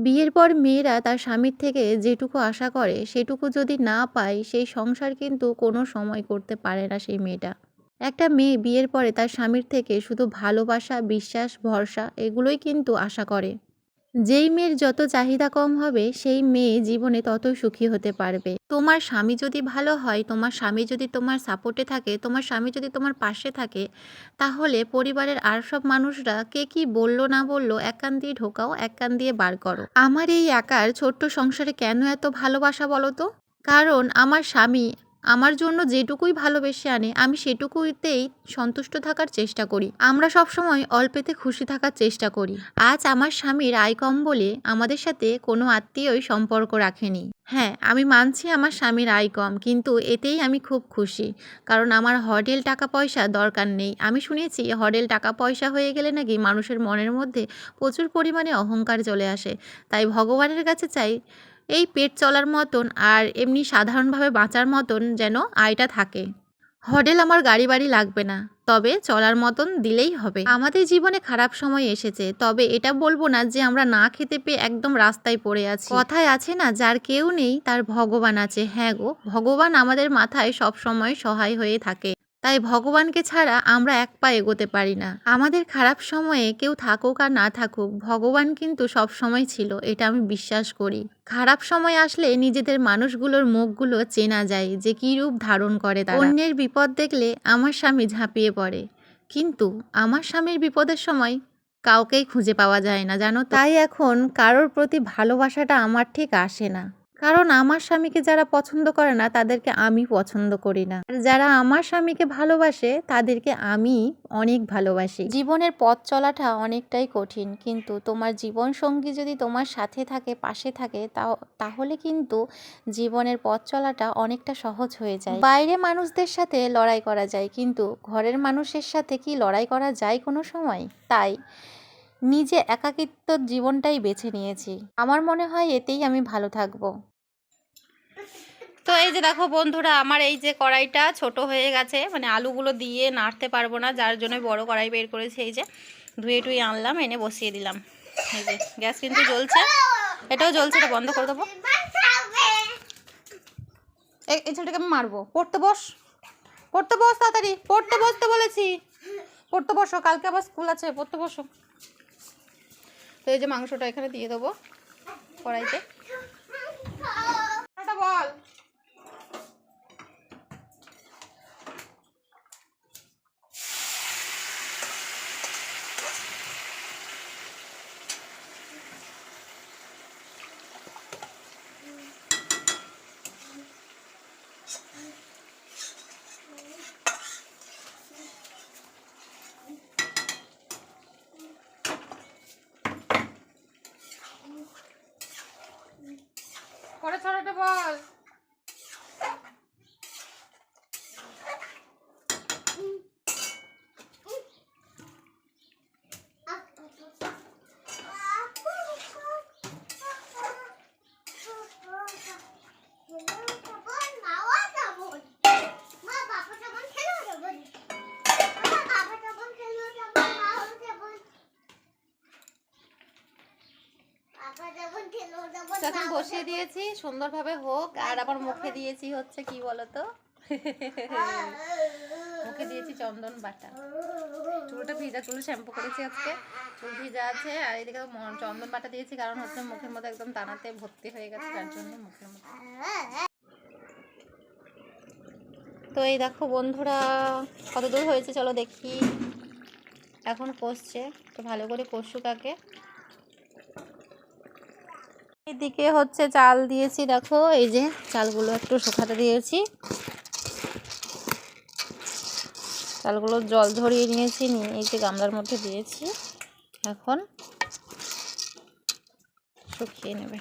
বিয়ের পর মেয়েরা তার স্বামীর থেকে যেটুকু আশা করে, সেটুকু যদি না পায়, সেই সংসার কিন্তু কোনো সময় করতে পারে না সেই মেয়েটা। একটা মেয়ে বিয়ের পরে তার স্বামীর থেকে শুধু ভালোবাসা, বিশ্বাস, ভরসা, এগুলোই কিন্তু আশা করে। যেই মেয়ের যত চাহিদা কম হবে, সেই মেয়ে জীবনে ততই সুখী হতে পারবে। তোমার স্বামী যদি ভালো হয়, তোমার স্বামী যদি তোমার সাপোর্টে থাকে, তোমার স্বামী যদি তোমার পাশে থাকে, তাহলে পরিবারের আর সব মানুষরা কে কি বলল না বলল, এক কান দিয়ে ঢোকাও, এক কান দিয়ে বার করো। আমার এই একার ছোট্ট সংসারে কেন এত ভালোবাসা বলো তো? কারণ আমার স্বামী আমার জন্য যেটুকুই ভালোবেসে আনে, আমি সেটুকুতেই সন্তুষ্ট থাকার চেষ্টা করি। আমরা সব সময় অল্পেতে খুশি থাকার চেষ্টা করি। আজ আমার স্বামীর আয় কম বলে আমাদের সাথে কোনো আত্মীয়ই সম্পর্ক রাখেনি। হ্যাঁ আমি মানছি আমার স্বামীর আয় কম, কিন্তু এতেই আমি খুব খুশি। কারণ আমার হডেল টাকা পয়সা দরকার নেই। আমি শুনেছি হডেল টাকা পয়সা হয়ে গেলে নাকি মানুষের মনের মধ্যে প্রচুর পরিমাণে অহংকার চলে আসে। তাই ভগবানের কাছে চাই এই পেট চলার মতন আর এমনি সাধারণভাবে বাঁচার মতন যেন আয়টা থাকে। হডেল আমার গাড়ি বাড়ি লাগবে না, তবে চলার মতন দিলেই হবে। আমাদের জীবনে খারাপ সময় এসেছে, তবে এটা বলব না যে আমরা না খেতে পেয়ে একদম রাস্তায় পড়ে আছি। কথায় আছে না, যার কেউ নেই তার ভগবান আছে। হ্যাঁ গো, ভগবান আমাদের মাথায় সব সময় সহায় হয়ে থাকে। তাই ভগবানকে ছাড়া আমরা এক পা এগোতে পারি না। আমাদের খারাপ সময়ে কেউ থাকুক আর না থাকুক, ভগবান কিন্তু সব সময় ছিল, এটা আমি বিশ্বাস করি। খারাপ সময় আসলে নিজেদের মানুষগুলোর মুখগুলো চেনা যায়, যে কী রূপ ধারণ করে তারা। অন্যের বিপদ দেখলে আমার স্বামী ঝাঁপিয়ে পড়ে। কিন্তু আমার স্বামীর বিপদের সময় কাউকেই খুঁজে পাওয়া যায় না, জানো তাই এখন কারোর প্রতি ভালোবাসাটা আমার ঠিক আসে না। কারণ আমার স্বামীকে যারা পছন্দ করে না, তাদেরকে আমি পছন্দ করি না। আর যারা আমার স্বামীকে ভালোবাসে, তাদেরকে আমি অনেক ভালোবাসি। জীবনের পথ চলাটা অনেকটাই কঠিন, কিন্তু তোমার জীবন সঙ্গী যদি তোমার সাথে থাকে, পাশে থাকে তাহলে কিন্তু জীবনের পথ চলাটা অনেকটা সহজ হয়ে যায়। বাইরে মানুষদের সাথে লড়াই করা যায়, কিন্তু ঘরের মানুষের সাথে কি লড়াই করা যায় কোনো সময়? তাই নিজে একাকিত্ব জীবনটাই বেছে নিয়েছি। আমার মনে হয় এতেই আমি ভালো থাকব। তো এই যে দেখো বন্ধুরা, আমার এই যে কড়াইটা ছোট হয়ে গেছে মানে আলুগুলো দিয়ে নাড়তে পারব না, যার জন্য বড় কড়াই বের করেছি, এই যে ধুয়ে টুয়ে আনলাম, এনে বসিয়ে দিলাম। এই যে গ্যাস কিন্তু জ্বলছে। এটাও জ্বলছে, এটা বন্ধ করে দেবো। এই ছেলেটাকে আমি মারবো। পড়তে বস। পড়তে বস তাড়াতাড়ি। পড়তে বসতে বলেছি। পড়তে বসো, কালকে আবার স্কুল আছে, পড়তে বসো। তো এই যে মাংসটা এখানে দিয়ে দেবো কড়াইতে এটা বল পরে ছড়াটা বল। এখন বসিয়ে দিয়েছি সুন্দরভাবে হোক। আর আবার মুখে দিয়েছি হচ্ছে কি বলতো? মুখে দিয়েছি চন্দন বাটা। চুলটা ভিজা চুল শ্যাম্পু করেছি আজকে। চুল ভিজা আছে আর এদিকে চন্দন বাটা দিয়েছি কারণ হচ্ছে মুখের মধ্যে একদম দানাতে ভর্তি হয়ে গেছে তার জন্য মুখের মধ্যে। তো এই দেখো বন্ধুরা কত দূর হয়েছে চলো দেখি। এখন কষছে তো ভালো করে কষুক আগে। এদিকে হচ্ছে চাল দিয়েছি, দেখো, এই যে চালগুলো একটু শুকাতে দিয়েছি। চালগুলো জল ঝরিয়ে নিয়েছি, নিয়ে এই যে গামলার মধ্যে দিয়েছি। এখন শুকিয়ে নেবে।